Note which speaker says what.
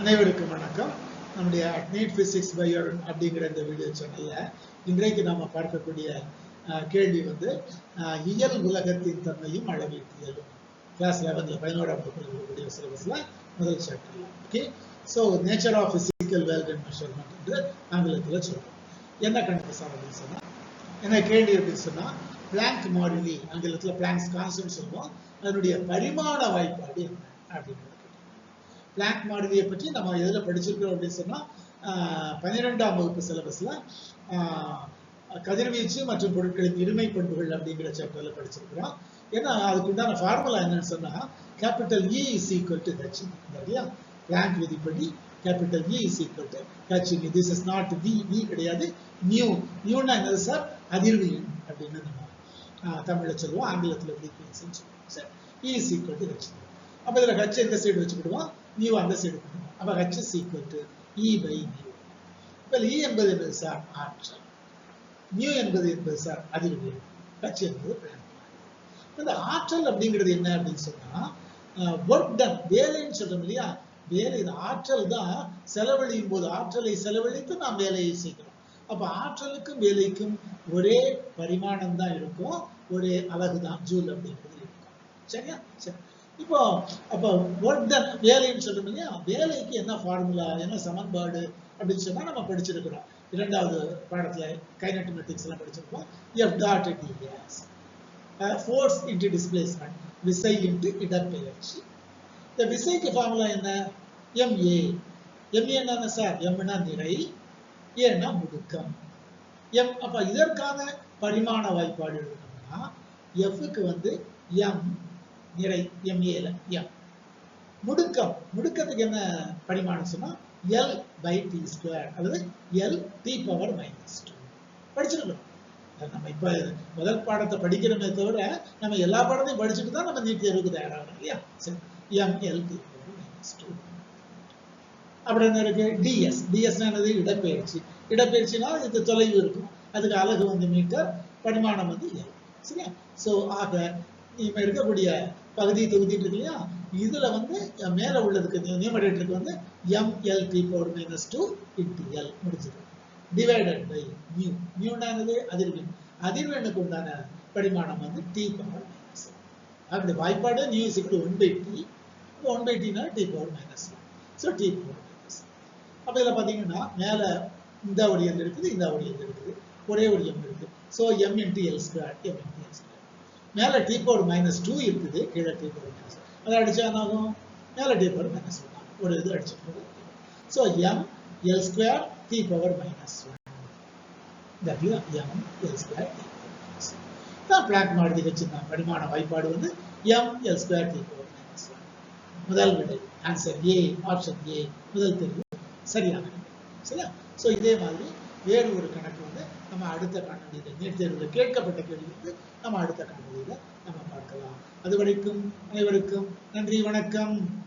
Speaker 1: அனைவருக்கும் வணக்கம். நம்முடைய நீட் பிசிக்ஸ் பயோ அப்படிங்கிற இந்த வீடியோ சேனல்ல இன்றைக்கு நாம பார்க்கக்கூடிய கேள்வி வந்து இயல் உலகத்தின் தன்மையும் அளவீட்டியலும் கிளாஸ் லெவனில் பதினோராம் வகுப்பில் இருக்கக்கூடிய சிலபஸ்ல முதல் chapter okay so nature of physical world measurement என்று ஆங்கிலத்தில் சொல்றோம். என்ன கண்டிப்பாக அப்படின்னு சொன்னா என்ன கேள்வி அப்படின்னு சொன்னா பிளாங்க் மாறிலி ஆங்கிலத்தில் பிளாங்க்ஸ் கான்செப்ட் சொல்லுவோம். அதனுடைய பரிமாண வாய்ப்பாடு என்ன? அப்படிங்கிறது. பிளாங்க் மாறிலியை பற்றி நம்ம எதில் படிச்சிருக்கிறோம் அப்படின்னு சொன்னால் பன்னிரெண்டாம் வகுப்பு சிலபஸில் கதிர்வீச்சு மற்றும் பொருட்களின் இருமை பண்புகள் அப்படிங்கிற சாப்டரில் படிச்சிருக்கிறோம். ஏன்னா அதுக்குண்டான ஃபார்முலா என்னன்னு சொன்னால் capital E is equal to H இல்லையா பிளாங்க் விதிப்படி capital E is equal to H this is not V V கிடையாது நியூ நியூனா என்னது சார் அதிர்வு அப்படின்னு நம்ம தமிழில் சொல்லுவோம் ஆங்கிலத்தில் ஃப்ரீக்வன்சின்னு சொல்லுவோம் சரி E is equal to H அப்போ இதில் ஹெச் எந்த சைடு வச்சுக்கிடுவோம்? நியூ அந்த சைடு பண்ணுவோம் அப்ப H is equal to E by nu இப்ப இ என்பது என்பது சார் ஆற்றல். நியூ என்பது என்பது சார் அதிர்வு. ஹெச் என்பது இந்த ஆற்றல் அப்படிங்கிறது என்ன அப்படின்னு சொன்னா ஒர்க் டன் வேலைன்னு சொல்றோம் இல்லையா? வேலை இது ஆற்றல் தான். செலவழியும் போது ஆற்றலை செலவழித்து நாம் வேலையை செய்கிறோம். அப்ப ஆற்றலுக்கும் வேலைக்கும் ஒரே பரிமாணம் தான் இருக்கும். ஒரே அழகு தான் ஜூல் அப்படிங்கிறது இருக்கும். சரியா? சரி. இப்போ அப்போ ஒர்க் டன் வேலைன்னு சொல்றோம் இல்லையா? வேலைக்கு என்ன ஃபார்முலா என்ன சமன்பாடு அப்படின்னு சொன்னா நம்ம படிச்சிருக்கிறோம். இரண்டாவது பாடத்துல கைனட்டிமெட்டிக்ஸ் எல்லாம் படிச்சிருக்கோம் F dot DS force into displacement விசை இன்டு இடப்பெயர்ச்சி. இந்த விசைக்கு ஃபார்முலா என்ன? எம்ஏ எம்ஏ என்ன சார் எம்னா நிறை ஏன்னா முடுக்கம். எம் அப்ப இதற்கான பரிமாண வாய்ப்பாடு எழுதணும்னா எஃப்க்கு வந்து எம் நிறை எம்ஏல எம் முடுக்கம். முடுக்கத்துக்கு என்ன பரிமாணம் சொன்னா எல் பை டி ஸ்கொயர் அல்லது L T power minus two படிச்சிருக்கோம் நம்ம இப்ப முதல் பாடத்தை படிக்கிறோமே தவிர நம்ம எல்லா பாடத்தையும் படிச்சுட்டு தான் நம்ம நீட் தேர்வுக்கு தயாராகணும் இல்லையா? சரி. M L T power minus two அப்புறம் என்ன இருக்கு? டிஎஸ் டிஎஸ் என்னது? இடப்பெயர்ச்சி. இடப்பெயர்ச்சினா இது தொலைவு இருக்கும். அதுக்கு அழகு வந்து மீட்டர் பரிமாணம் வந்து எல் சரியா? சோ ஆக இப்ப இருக்கக்கூடிய பகுதி தொகுதிட்டு இருக்கு இல்லையா? இதுல வந்து மேல உள்ளதுக்கு நியூமரேட்டருக்கு வந்து M L T power minus two into L முடிஞ்சது டிவைடட் பை நியூ நியூனானது அதிர்வெண். அதிர்வெண்ணுக்கு உண்டான பரிமாணம் வந்து டி பவர் மைனஸ் அப்படி வாய்ப்பாடு nu is equal one by T one by Tina T power minus so T power minus அப்போ இதில் பார்த்தீங்கன்னா மேலே இந்த ஒரு எண் இருக்குது இந்த ஒரு எண் இருக்குது. ஒரே ஒரு எம் இருக்கு. So M into L square M into L square மேலே டி பவர் மைனஸ் டூ இருக்குது கீழே டி பவர் மைனஸ் அதை அடித்தா என்ன ஆகும்? மேலே டி பவர் மைனஸ் ஒன் ஒரு இது அடிச்சுட்டு so M L square T power minus one that is M L square T power minus தான் பிளாக் மாதிரி வச்சிருந்தாங்க. படிமான வாய்ப்பாடு வந்து M L square T power minus one முதல் விடை. ஆன்சர் ஏ ஆப்ஷன் ஏ முதல் தெரிவு சரியான சரியா? ஸோ இதே மாதிரி வேறு ஒரு கணக்கு வந்து நம்ம அடுத்த காணொலியில் நீட் தேர்வில் கேட்கப்பட்ட கேள்வி வந்து நம்ம அடுத்த காணொலியில் நம்ம பார்க்கலாம். அது வரைக்கும் அனைவருக்கும் நன்றி வணக்கம்.